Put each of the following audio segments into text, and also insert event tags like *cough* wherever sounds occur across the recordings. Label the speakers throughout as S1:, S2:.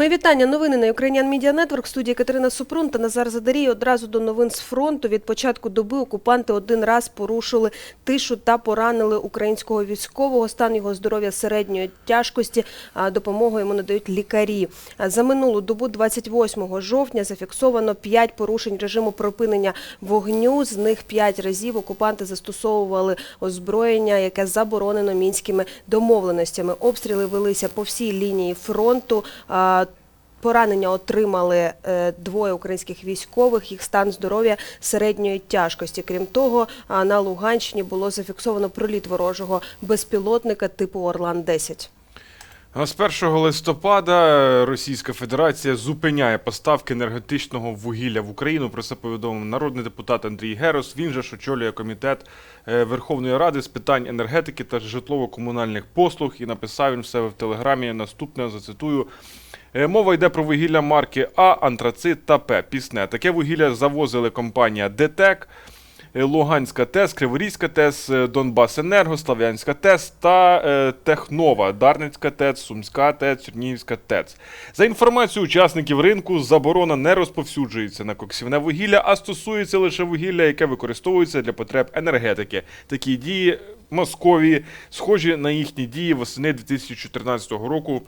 S1: Мої вітання. Новини на Ukrainian Media Network. В студії Катерина Супрун та Назар Задарій. Одразу до новин з фронту. Від початку доби окупанти один раз порушили тишу та поранили українського військового. Стан його здоров'я середньої тяжкості. Допомогу йому надають лікарі. За минулу добу, 28 жовтня, зафіксовано 5 порушень режиму припинення вогню. З них 5 разів окупанти застосовували озброєння, яке заборонено мінськими домовленостями. Обстріли велися по всій лінії фронту. Поранення отримали е, двоє українських військових. Їх стан здоров'я середньої тяжкості. Крім того, а, на Луганщині було зафіксовано проліт ворожого безпілотника типу Орлан-10.
S2: А З 1 листопада Російська Федерація зупиняє поставки енергетичного вугілля в Україну. Про це повідомив народний депутат Андрій Герос. Він же ж очолює комітет е, Верховної Ради з питань енергетики та житлово-комунальних послуг. І написав він в себе в телеграмі наступне. Зацитую. Е, Мова йде про вугілля марки А, антрацит та П. Пісне. Таке вугілля завозили компанія ДТЕК. Е, Луганська ТЕС, Криворізька ТЕС, е, Донбасенерго, Слав'янська ТЕС та е, Технова, Дарницька ТЕЦ, Сумська ТЕЦ, Чернігівська ТЕЦ. За інформацією учасників ринку, заборона не розповсюджується на коксівне вугілля, а стосується лише вугілля, яке використовується для потреб енергетики. Такі дії Московії схожі на їхні дії восени 2014 року,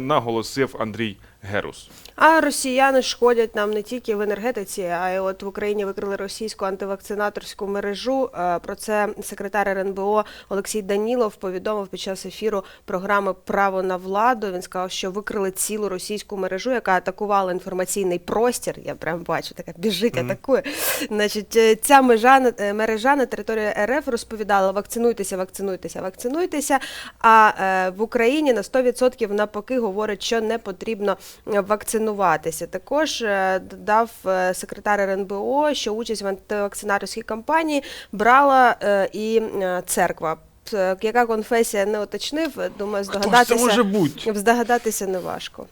S2: наголосив Андрій Герус.
S1: А росіяни шкодять нам не тільки в енергетиці, а й от в Україні викрили російську антивакцинаторську мережу. Е, Про це секретар РНБО Олексій Данілов повідомив під час ефіру програми Право на владу. Він сказав, що викрили цілу російську мережу, яка атакувала інформаційний простір. Я прям бачу, така біжить, атакує. Значить, е, ця межа е, мережа на території РФ розповідала: вакцинуйтеся, вакцинуйтеся, вакцинуйтеся. А в Україні на 100% навпаки говорить, що не потрібно вакцинуватися. Також е, додав е, секретар РНБО, що участь в антивакцинаторській кампанії брала е, і церква. Яка конфесія не уточнив, думаю, думаю,
S2: Хто це може бути?
S1: здогадатися не важко.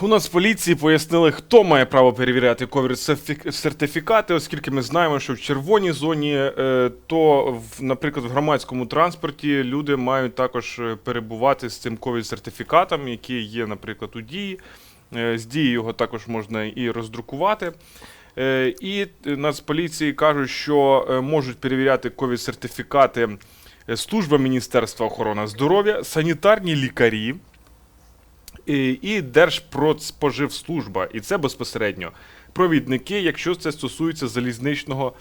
S2: У нас в поліції пояснили, хто має право перевіряти ковід-сертифікати, оскільки ми знаємо, що в червоній зоні, е, то, наприклад, в громадському транспорті люди мають також е, перебувати з цим ковід-сертифікатом, який є, наприклад, у дії. Е, З дії його також можна і роздрукувати. І Нацполіції кажуть, що можуть перевіряти ковід-сертифікати е, служба Міністерства охорони здоров'я, санітарні лікарі і, Держпродспоживслужба. І це безпосередньо провідники, якщо це стосується залізничного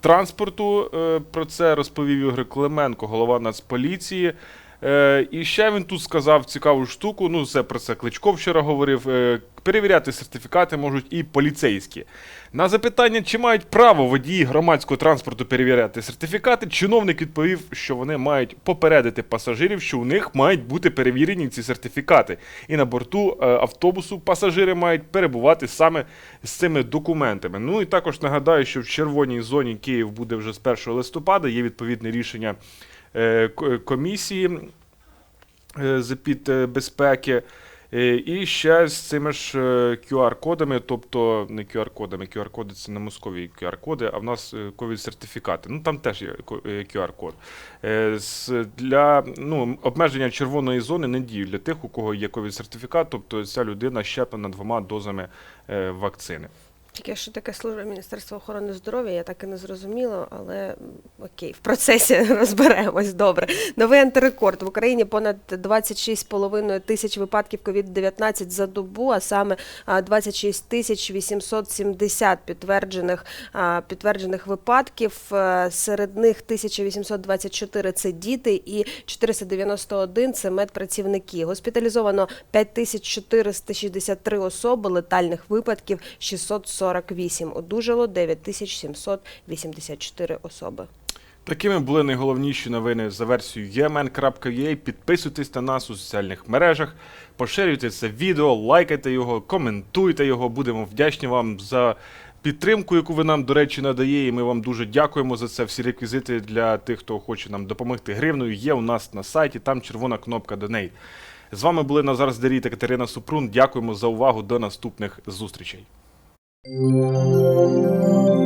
S2: транспорту. Е, Про це розповів Ігор Клименко, голова Нацполіції. Е, І ще він тут сказав цікаву штуку. Ну, це про це Кличко вчора говорив. е, Перевіряти сертифікати можуть і поліцейські. На запитання, чи мають право водії громадського транспорту перевіряти сертифікати, чиновник відповів, що вони мають попередити пасажирів, що у них мають бути перевірені ці сертифікати. І на борту е, автобусу пасажири мають перебувати саме з цими документами. Ну і також нагадаю, що в червоній зоні Київ буде вже з 1 листопада. Є відповідне рішення комісії е, з під е, безпеки. Е, І ще з цими ж е, QR-кодами, тобто не QR-кодами, QR-коди це не москові QR-коди, а в нас ковід-сертифікати. Ну там теж є е, QR-код. Е, Для ну, обмеження червоної зони не діють для тих, у кого є ковід-сертифікат, тобто ця людина щеплена двома дозами е, вакцини.
S1: Тільки що таке служба Міністерства охорони здоров'я, я так і не зрозуміла, але окей, в процесі *laughs* розберемось добре. Новий антирекорд в Україні понад 26,5 тисяч випадків COVID-19 за добу, а саме а, 26 тисяч 870 підтверджених, підтверджених випадків. Е, Серед них 1824 – це діти і 491 – це медпрацівники. Госпіталізовано 5463 особи, летальних випадків 648. Одужало 9784 особи.
S2: Такими були найголовніші новини за версією yemen.ua. Підписуйтесь на нас у соціальних мережах, поширюйте це відео, лайкайте його, коментуйте його. Будемо вдячні вам за підтримку, яку ви нам, до речі, надає. І ми вам дуже дякуємо за це. Всі реквізити для тих, хто хоче нам допомогти гривною, є у нас на сайті. Там червона кнопка Donate. З вами були Назар Здарій та Катерина Супрун. Дякуємо за увагу. До наступних зустрічей. Música